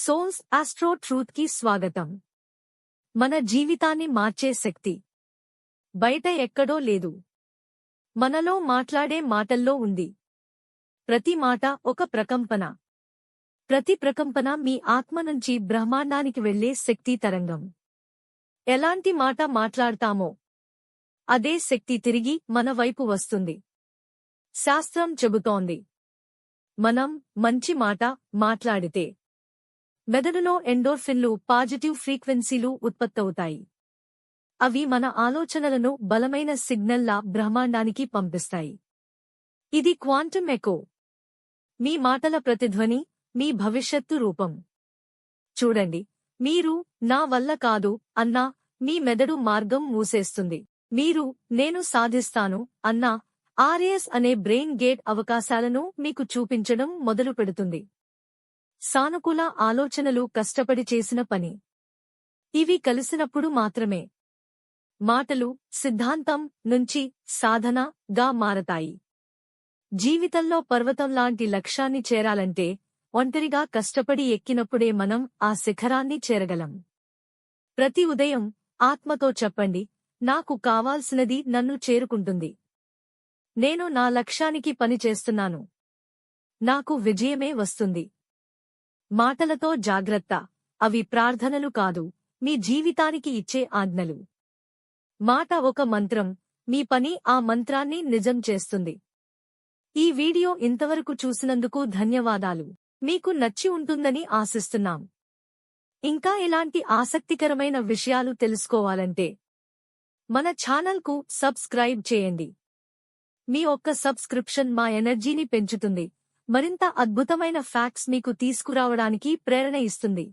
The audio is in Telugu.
సోల్స్ ఆస్ట్రో ట్రూత్కి స్వాగతం. మన జీవితాన్ని మార్చే శక్తి. బయట ఎక్కడో లేదు. మనలో మాట్లాడే మాటల్లో ఉంది. ప్రతి మాట ఒక ప్రకంపన. ప్రతి ప్రకంపన మీ ఆత్మ నుంచి బ్రహ్మాండానికి వెళ్ళే శక్తి తరంగం. ఎలాంటి మాట మాట్లాడతామో అదే శక్తి తిరిగి మన వైపు వస్తుంది. శాస్త్రం చెబుతోంది. మనం మంచి మాట మాట్లాడితే మెదడులో ఎండోర్ఫిన్లు పాజిటివ్ ఫ్రీక్వెన్సీలు ఉత్పత్తవుతాయి. అవి మన ఆలోచనలను బలమైన సిగ్నల్లా బ్రహ్మాండానికి పంపిస్తాయి. ఇది క్వాంటమ్ ఎకో. మీ మాటల ప్రతిధ్వని మీ భవిష్యత్తు రూపం. చూడండి మీరు నా వల్ల కాదు అన్నా మీ మెదడు మార్గం మూసేస్తుంది. మీరు నేను సాధిస్తాను అన్నా ఆర్ఎస్ అనే బ్రెయిన్ గేట్ అవకాశాలను మీకు చూపించడం మొదలు పెడుతుంది సానుకూల ఆలోచనలు కష్టపడి చేసిన పని. ఇవి కలిసినప్పుడు మాత్రమే. మాటలు సిద్ధాంతం నుంచి సాధన గా మారతాయి. జీవితంలో పర్వతంలాంటి లక్ష్యాన్ని చేరాలంటే ఒంటరిగా కష్టపడి ఎక్కినప్పుడే మనం ఆ శిఖరాన్ని చేరగలం. ప్రతి ఉదయం ఆత్మతో చెప్పండి నాకు కావాల్సినది నన్ను చేరుకుంటుంది. నేను నా లక్ష్యానికి పని చేస్తున్నాను. నాకు విజయమే వస్తుంది. మాటలతో జాగ్రత్త. అవి ప్రార్థనలు కాదు. మీ జీవితానికి ఇచ్చే ఆజ్ఞలు. మాట ఒక మంత్రం. మీ పని ఆ మంత్రాన్ని నిజం చేస్తుంది. ఈ వీడియో ఇంతవరకు చూసినందుకు ధన్యవాదాలు. మీకు నచ్చి ఉంటుందని ఆశిస్తున్నాం. ఇంకా ఇలాంటి ఆసక్తికరమైన విషయాలు తెలుసుకోవాలంటే మన ఛానల్కు సబ్స్క్రైబ్ చేయండి. మీ ఒక్క సబ్స్క్రిప్షన్ మా ఎనర్జీని పెంచుతుంది. మరింత అద్భుతమైన ఫ్యాక్ట్స్ మీకు తీసుకురావడానికి ప్రేరణ ఇస్తుంది.